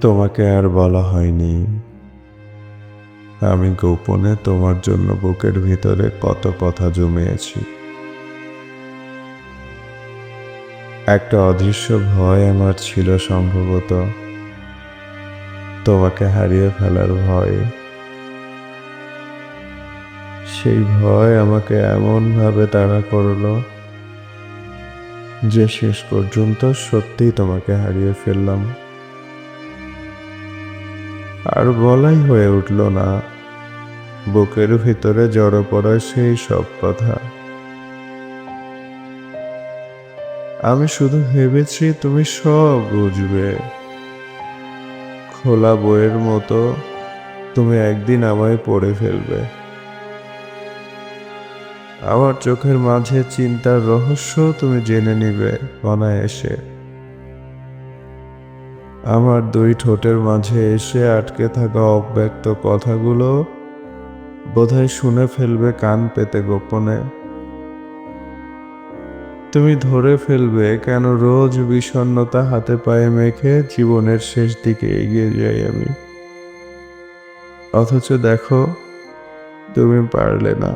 তোমাকে আর বলা হয়নি। আমি গোপনে তোমার জন্য বুকের ভিতরে কত কথা জমিয়েছি। একটা অদৃশ্য ভয় আমার ছিল সম্ভবত। তোমাকে হারিয়ে ফেলার ভয়। সেই ভয় আমাকে এমনভাবে তাড়া করল যে শেষ পর্যন্ত সত্যিই তোমাকে হারিয়ে ফেললাম। আর বলাই হয়ে উঠল না। বুকের ভিতরে জড়ো পড়া সেই সব কথা। আমি শুধু ভেবেছি তুমি সব বুঝবে। খোলা বইয়ের মতো তুমি একদিন আমায় পড়ে ফেলবে। আমার চোখের মাঝে চিন্তার রহস্য তুমি জেনে নিবে অনায়াসে। আমার দুই ঠোঁটের মাঝে এসে আটকে থাকা অব্যক্ত কথাগুলো বোধহয় শুনে ফেলবে কান পেতে গোপনে। তুমি ধরে ফেলবে কেন রোজ বিষণ্ণতা হাতে পায়ে মেখে জীবনের শেষ দিকে এগিয়ে যাই আমি। অথচ দেখো, তুমি পারলে না।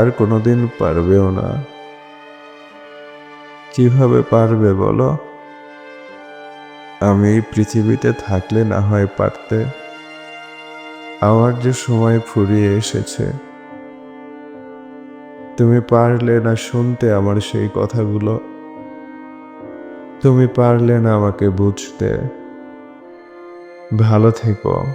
আর কোনোদিন পারবেও না। কীভাবে পারবে বলো? আমি এই পৃথিবীতে থাকলে না হয় পারতে। আমার যে সময় ফুরিয়ে এসেছে। তুমি পারলে না শুনতে আমার সেই কথাগুলো। তুমি পারলে না আমাকে বুঝতে। ভালো থেকো।